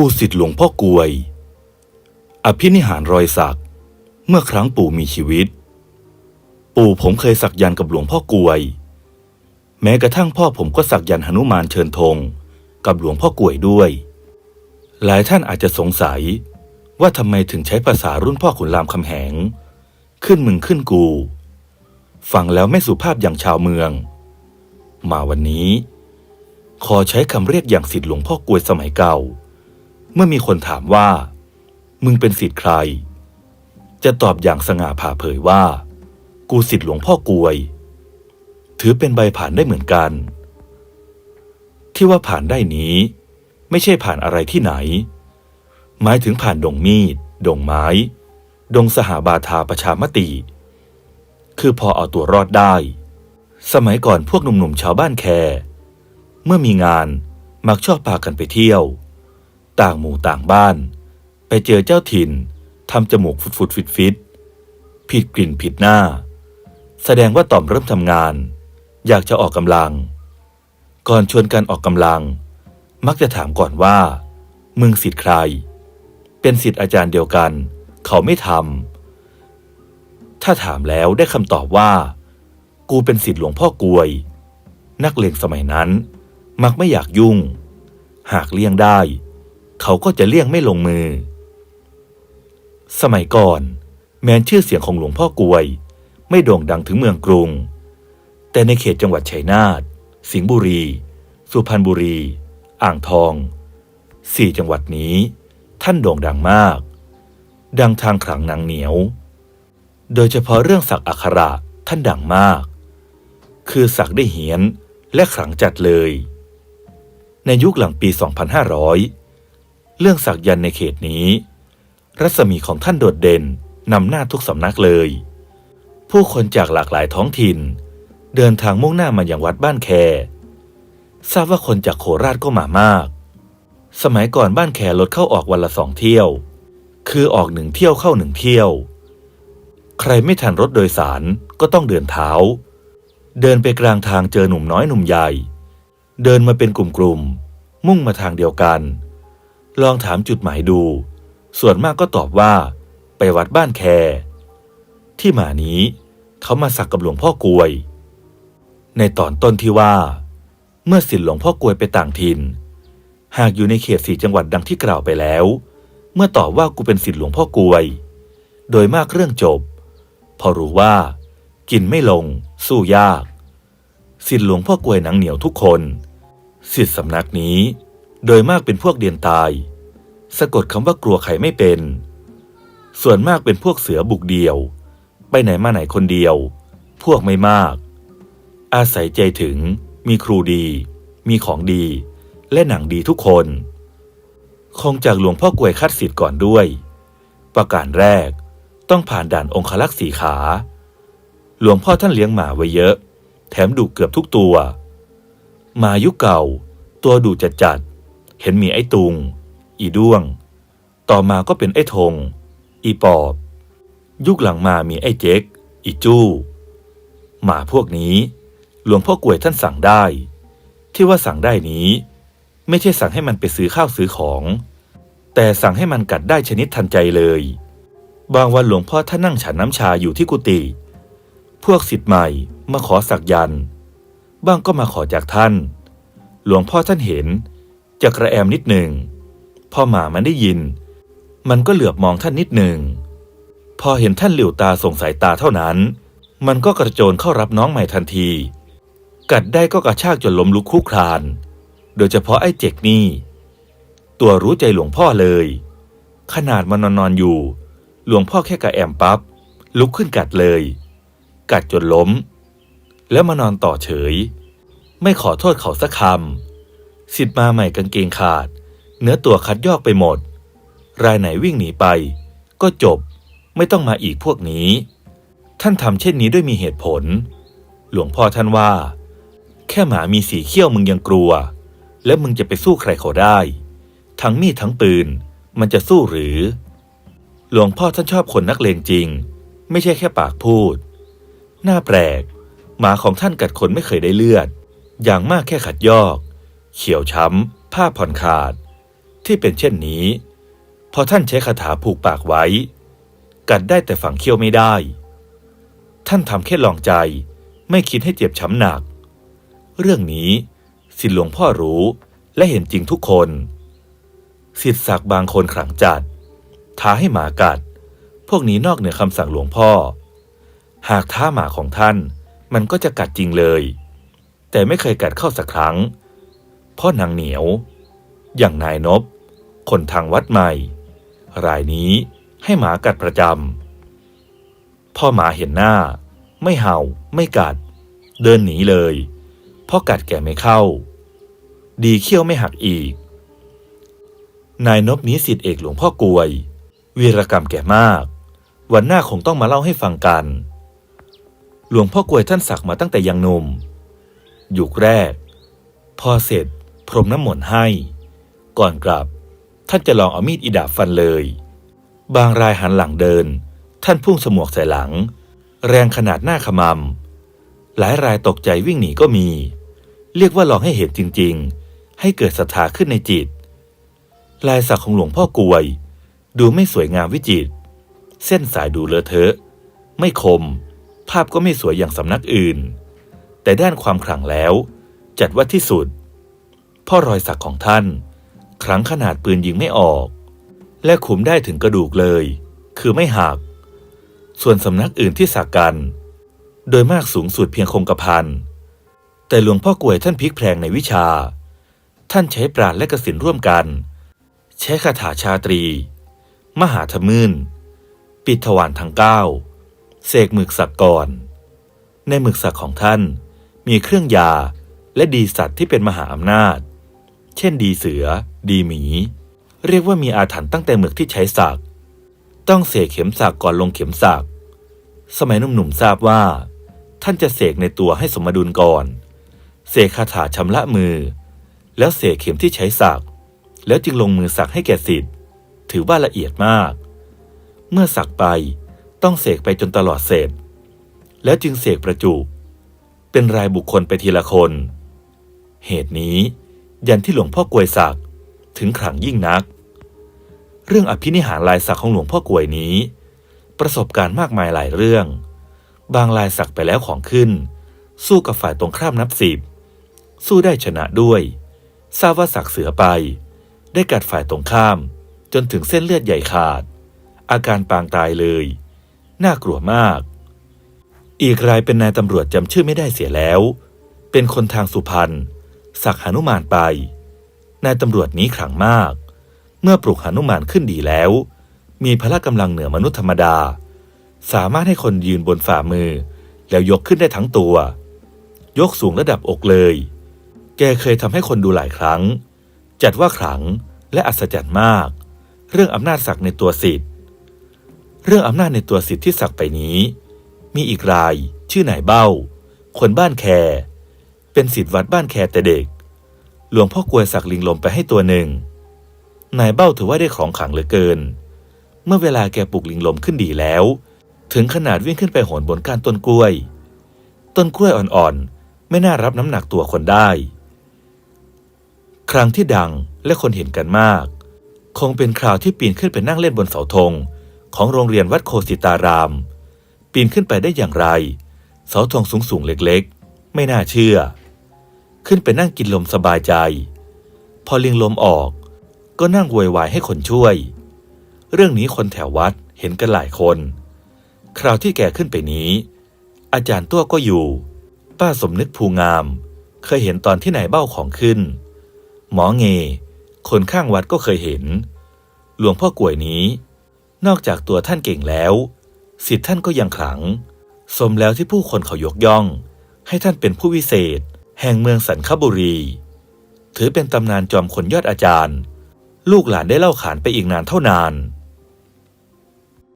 กูสิทธิ์หลวงพ่อกวย อภินิหารรอยสัก เมื่อครั้งปู่มีชีวิต ปู่ผมเคยสักยันกับหลวงพ่อกวย แม้กระทั่งพ่อผมก็สักยันหนุมานเชิญธงกับหลวงพ่อกวยด้วย หลายท่านอาจจะสงสัยว่าทำไมถึงใช้ภาษารุ่นพ่อขุนรามคำแหง ขึ้นมึงขึ้นกู ฟังแล้วไม่สุภาพอย่างชาวเมือง มาวันนี้ ขอใช้คำเรียกอย่างสิทธิ์หลวงพ่อกวยสมัยเก่า มื่อมีคนถามว่า มึงเป็นสิทธิ์ใคร จะตอบอย่างสง่าผ่าเผยว่า กูสิทธิ์หลวงพ่อกวย ถือเป็นใบผ่านได้เหมือนกัน ที่ว่าผ่านได้นี้ ไม่ใช่ผ่านอะไรที่ไหน หมายถึงผ่านดงมีด ดงไม้ ดงสหาบาทาประชามติ คือพอเอาตัวรอดได้ สมัยก่อนพวกหนุ่มๆชาวบ้านแค เมื่อมีงานมักชอบพากันไปเที่ยว ต่างหมู่ต่างบ้าน ไปเจอเจ้าถิ่นทำจมูกฟุดฟุดฟิตฟิตผิดกลิ่นผิดหน้า แสดงว่าต่อมเริ่มทำงาน อยากจะออกกำลัง ก่อนชวนกันออกกำลัง มักจะถามก่อนว่า มึงสิทธิ์ใคร เป็นสิทธิ์อาจารย์เดียวกัน เขาไม่ทำถ้าถามแล้วได้คำตอบว่า กูเป็นสิทธิ์หลวงพ่อกวย นักเลงสมัยนั้น มักไม่อยากยุ่ง หากเลี่ยงได้ เขาก็จะเลี่ยงไม่ลงมือ สมัยก่อน แม้นชื่อเสียงของหลวงพ่อกวย ไม่โด่งดังถึงเมืองกรุง แต่ในเขตจังหวัดชัยนาทสิงห์บุรี สุพรรณบุรี อ่างทองสี่จังหวัดนี้ ท่านโด่งดังมาก ดังทางขลังหนังเหนียว โดยเฉพาะเรื่องสักอักระท่านดังมาก คือสักได้เหียนและขลังจัดเลย ในยุคหลังปี 2500 เรื่องสักยันต์ในเขตนี้ รัศมีของท่านโดดเด่นนำหน้าทุกสำนักเลย ผู้คนจากหลากหลายท้องถิ่น เดินทางมุ่งหน้ามาอย่างวัดบ้านแค ทราบว่าคนจากโคราชก็มามาก สมัยก่อนบ้านแครถเข้าออกวันละสองเที่ยว คือออกหนึ่งเที่ยวเข้าหนึ่งเที่ยว ใครไม่ทันรถโดยสารก็ต้องเดินเท้า เดินไปกลางทางเจอหนุ่มน้อยหนุ่มใหญ่ เดินมาเป็นกลุ่มๆมุ่งมาทางเดียวกัน ลองถามจุดหมายดู ส่วนมากก็ตอบว่า ไปวัดบ้านแค ที่มานี้เขามาสักกับหลวงพ่อกวย ในตอนต้นที่ว่า เมื่อสินหลวงพ่อกวยไปต่างถิ่น หากอยู่ในเขตสี่จังหวัดดังที่กล่าวไปแล้ว เมื่อตอบว่ากูเป็นสิทธิหลวงพ่อกวย โดยมากเรื่องจบ พอรู้ว่า กินไม่ลง สู้ยาก สิทธิหลวงพ่อกวยหนังเหนียวทุกคน สิทธิสำนักนี้ โดยมากเป็นพวกเดียนตาย สะกดคำว่ากลัวใครไม่เป็น ส่วนมากเป็นพวกเสือบุกเดียว ไปไหนมาไหนคนเดียว พวกไม่มาก อาศัยใจถึง มีครูดี มีของดี และหนังดีทุกคน คงจากหลวงพ่อกวยคัดสิทธิ์ก่อนด้วย ประการแรกต้องผ่านด่านองคลักษ์สีขา หลวงพ่อท่านเลี้ยงหมาไว้เยอะ แถมดุเกือบทุกตัวหมายุคเก่า ตัวดุจัดจัด เห็นมีไอ้ตุง อีด้วง ต่อมาก็เป็นไอ้ทง อีปอบ ยุคหลังมามีไอ้เจ๊ก อีจู้ หมาพวกนี้ หลวงพ่อกวยท่านสั่งได้ ที่ว่าสั่งได้นี้ ไม่ใช่สั่งให้มันไปซื้อข้าวซื้อของ แต่สั่งให้มันกัดได้ชนิดทันใจเลย บางวันหลวงพ่อท่านนั่งฉันน้ำชาอยู่ที่กุฏิพวกสิทธิ์ใหม่มาขอสักยัน บ้างก็มาขอจากท่าน หลวงพ่อท่านเห็น จะกระแอมนิดหนึ่งพอหมามันได้ยิน มันก็เหลือบมองท่านนิดหนึ่งพอเห็นท่านเหลียวตาส่งสายตาเท่านั้น มันก็กระโจนเข้ารับน้องใหม่ทันที กัดได้ก็กระชากจนล้มลุกคลุกคลาน โดยเฉพาะไอ้เจกนี่ ตัวรู้ใจหลวงพ่อเลย ขนาดมันนอนๆอยู่ หลวงพ่อแค่กระแอมปับ๊บลุกขึ้นกัดเลย กัดจนล้ม แล้วมานอนต่อเฉย ไม่ขอโทษเขาสักคำ สิทธิ์มาใหม่กางเกงขาด เนื้อตัวคัดยอกไปหมด รายไหนวิ่งหนีไป ก็จบไม่ต้องมาอีกพวกนี้ ท่านทำเช่นนี้ด้วยมีเหตุผล หลวงพ่อท่านว่า แค่หมามีสีเขี้ยวมึงยังกลัว และมึงจะไปสู้ใครเขาได้ ทั้งมีดทั้งปืนมันจะสู้หรือ หลวงพ่อท่านชอบคนนักเลงจริง ไม่ใช่แค่ปากพูด น่าแปลก หมาของท่านกัดคนไม่เคยได้เลือด อย่างมากแค่ขัดยอก เขียวช้ำ ผ้าผ่อนขาด ที่เป็นเช่นนี้ พอท่านใช้คาถาผูกปากไว้ กัดได้แต่ฝังเขี้ยวไม่ได้ ท่านทำแค่ลองใจไม่คิดให้เจ็บช้ำหนัก เรื่องนี้สิทธิหลวงพ่อรู้และเห็นจริงทุกคนสิทธิศักดิ์บางคนขลังจัด ท้าให้หมากัด พวกนี้นอกเหนือคำสั่งหลวงพ่อ หากท้าหมาของท่านมันก็จะกัดจริงเลย แต่ไม่เคยกัดเข้าสักครั้ง พ่อนางเหนียว อย่างนายนบ คนทางวัดใหม่ รายนี้ให้หมากัดประจำพ่อหมาเห็นหน้า ไม่เห่าไม่กัด เดินหนีเลยพราะกัดแกไม่เข้า ดีเขี้ยวไม่หักอีก นายนบนี้สิทธิเอกหลวงพ่อกวย วีรกรรมแก่มาก วันหน้าคงต้องมาเล่าให้ฟังกัน หลวงพ่อกวยท่านสักมาตั้งแต่ยังหนุ่มยุคแรก พอเสร็จ พรมน้ำมนต์ให้ ก่อนกลับ ท่านจะลองเอามีดอิดาบฟันเลย บางรายหันหลังเดิน ท่านพุ่งสมวกใส่หลัง แรงขนาดหน้าขมำหลายรายตกใจวิ่งหนีก็มี เรียกว่าลองให้เห็นจริง ๆ ให้เกิดศรัทธาขึ้นในจิต ลายสักของหลวงพ่อกวย ดูไม่สวยงามวิจิตรเส้นสายดูเลอะเทอะ ไม่คม ภาพก็ไม่สวยอย่างสำนักอื่น แต่ด้านความขลังแล้ว จัดว่าที่สุด พ่อรอยสักของท่าน ครั้งขนาดปืนยิงไม่ออก และขุมได้ถึงกระดูกเลย คือไม่หัก ส่วนสำนักอื่นที่สักกัน โดยมากสูงสุดเพียงคงกระพันแต่หลวงพ่อกวยท่านพลิกแพลงในวิชา ท่านใช้ปราณและกสินร่วมกัน ใช้คาถาชาตรี มหาธมืนปิดถวานทั้งเก้าเสกหมึกสักก่อน ในหมึกสักของท่านมีเครื่องยาและดีสัตว์ที่เป็นมหาอำนาจ เช่นดีเสือ ดีหมี เรียกว่ามีอาถรรพ์ตั้งแต่หมึกที่ใช้สัก ต้องเสกเข็มสักก่อนลงเข็มสัก สมัยหนุ่มๆทราบว่า ท่านจะเสกในตัวให้สมดุลก่อน เสกคาถาชำระมือ แล้วเสกเข็มที่ใช้สัก แล้วจึงลงมือสักให้แก่สิทธิ์ ถือว่าละเอียดมาก เมื่อสักไปต้องเสกไปจนตลอดเสร็จ แล้วจึงเสกประจุ เป็นรายบุคคลไปทีละคน เหตุนี้ ยันที่หลวงพ่อกวยสักถึงขลังยิ่งนัก เรื่องอภินิหารลายสักของหลวงพ่อกวยนี้ ประสบการณ์มากมายหลายเรื่อง บางลายสักไปแล้วของขึ้น สู้กับฝ่ายตรงข้ามนับสิบสู้ได้ชนะด้วยทราบว่าสักเสือไป ได้กัดฝ่ายตรงข้าม จนถึงเส้นเลือดใหญ่ขาด อาการปางตายเลย น่ากลัวมาก อีกรายเป็นนายตำรวจจำชื่อไม่ได้เสียแล้ว เป็นคนทางสุพรรณ สักหนุมานไป นายตำรวจนี้ขลังมาก เมื่อปลุกหนุมานขึ้นดีแล้ว มีพละกำลังเหนือมนุษย์ธรรมดา สามารถให้คนยืนบนฝ่ามือ แล้วยกขึ้นได้ทั้งตัว ยกสูงระดับอกเลย แกเคยทำให้คนดูหลายครั้ง จัดว่าขลังและอัศจรรย์มาก เรื่องอำนาจศักดิ์ในตัวสิทธิ์ เรื่องอำนาจในตัวสิทธิ์ที่สักไปนี้ มีอีกรายชื่อนายเบ้า คนบ้านแคร์ เป็นสิทธิ์วัดบ้านแคแต่เด็ก หลวงพ่อกวยสักลิงลมไปให้ตัวหนึ่ง นายเบ้าถือว่าได้ของขังเหลือเกิน เมื่อเวลาแกปลุกลิงลมขึ้นดีแล้ว ถึงขนาดวิ่งขึ้นไปโหนบนก้านต้นกล้วย ต้นกล้วยอ่อนๆ ไม่น่ารับน้ำหนักตัวคนได้ ครั้งที่ดังและคนเห็นกันมาก คงเป็นคราวที่ปีนขึ้นไปนั่งเล่นบนเสาธงของโรงเรียนวัดโคสิตาราม ปีนขึ้นไปได้อย่างไร เสาธงสูงๆเล็กๆ ไม่น่าเชื่อ ขึ้นไปนั่งกินลมสบายใจ พอเลียงลมออก ก็นั่งโวยวายให้คนช่วย เรื่องนี้คนแถววัดเห็นกันหลายคน คราวที่แกขึ้นไปนี้ อาจารย์ตัวก็อยู่ ป้าสมนึกภูงาม เคยเห็นตอนที่ไหนเบ้าของขึ้น หมอเง คนข้างวัดก็เคยเห็น หลวงพ่อกลวยนี้ นอกจากตัวท่านเก่งแล้วสิทธิ์ท่านก็ยังขลัง สมแล้วที่ผู้คนเขายกย่อง ให้ท่านเป็นผู้วิเศษ แห่งเมืองสันคบุรี ถือเป็นตำนานจอมคนยอดอาจารย์ ลูกหลานได้เล่าขานไปอีกนานเท่านาน